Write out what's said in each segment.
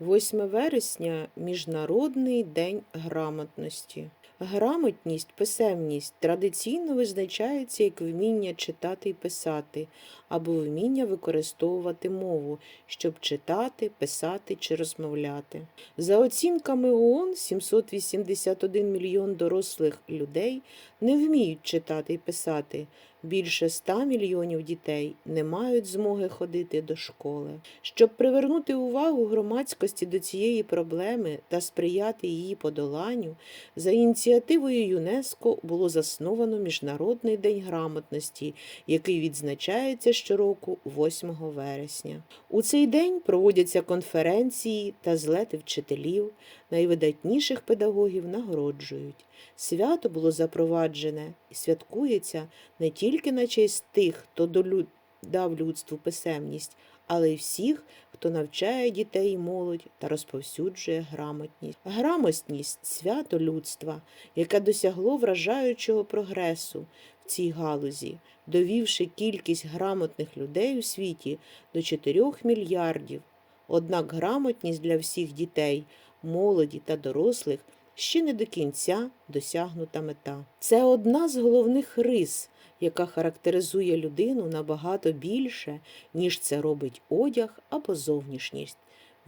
8 вересня Міжнародний день грамотності. Грамотність, писемність традиційно визначається як вміння читати і писати, або вміння використовувати мову, щоб читати, писати чи розмовляти. За оцінками ООН, 781 мільйон дорослих людей не вміють читати і писати. Більше 100 мільйонів дітей не мають змоги ходити до школи. Щоб привернути увагу громадськості до цієї проблеми та сприяти її подоланню, за ініціативою ЮНЕСКО було засновано Міжнародний день грамотності, який відзначається щороку 8 вересня. У цей день проводяться конференції та злети вчителів, найвидатніших педагогів нагороджують. Свято було запроваджене і святкується не тільки на честь тих, хто долю- дав людству писемність, але й всіх, хто навчає дітей і молодь та розповсюджує грамотність. Грамотність свято людства, яке досягло вражаючого прогресу в цій галузі, довівши кількість грамотних людей у світі до 4 мільярдів. Однак грамотність для всіх дітей, молоді та дорослих ще не до кінця досягнута мета. Це одна з головних рис, яка характеризує людину набагато більше, ніж це робить одяг або зовнішність.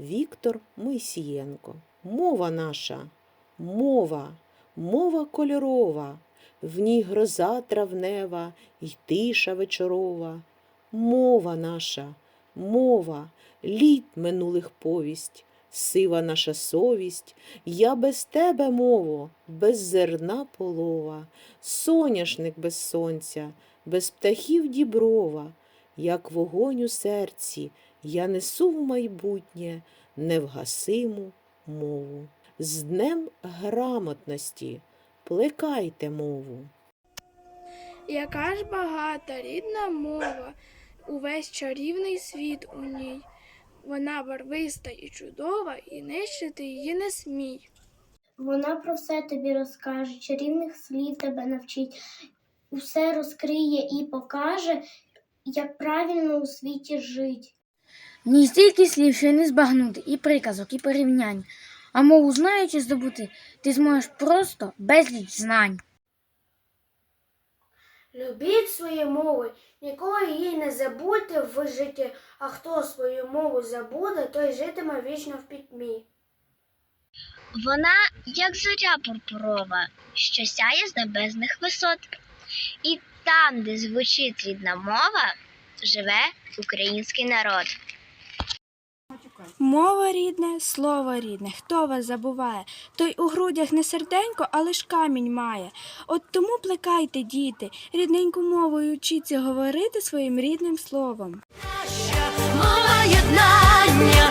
Віктор Мойсієнко. Мова наша, мова, мова кольорова, в ній гроза травнева й тиша вечорова. Мова наша, мова, літ минулих повість, сива наша совість, я без тебе, мово, без зерна полова, соняшник без сонця, без птахів діброва, як вогонь у серці, я несу в майбутнє невгасиму мову. З днем грамотності плекайте мову. Яка ж багата рідна мова, увесь чарівний світ у ній. Вона барвиста і чудова, і нищити її не смій. Вона про все тобі розкаже, чарівних слів тебе навчить, усе розкриє і покаже, як правильно у світі жить. В ній стільки слів, що й не збагнути, і приказок, і порівнянь. А мову знаючи здобути, ти зможеш просто безліч знань. Любіть свої мови, ніколи її не забудьте в житті, а хто свою мову забуде, той житиме вічно в пітьмі. Вона, як зоря пурпурова, що сяє з небесних висот. І там, де звучить рідна мова, живе український народ. Мова рідне, слово рідне, хто вас забуває, той у грудях не серденько, а лиш камінь має. От тому плекайте, діти, рідненьку мовою вчіться говорити своїм рідним словом. Мова єднання,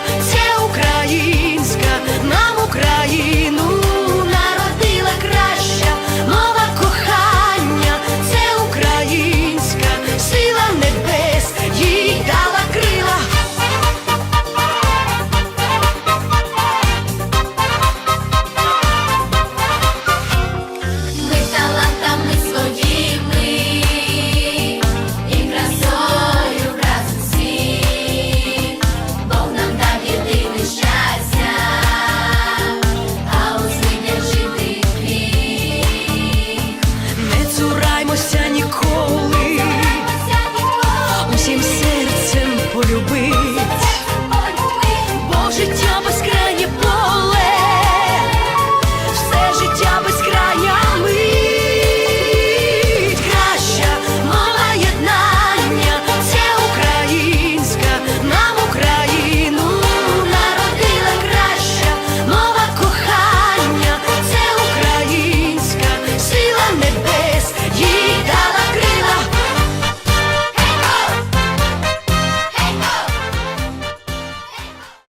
orgulho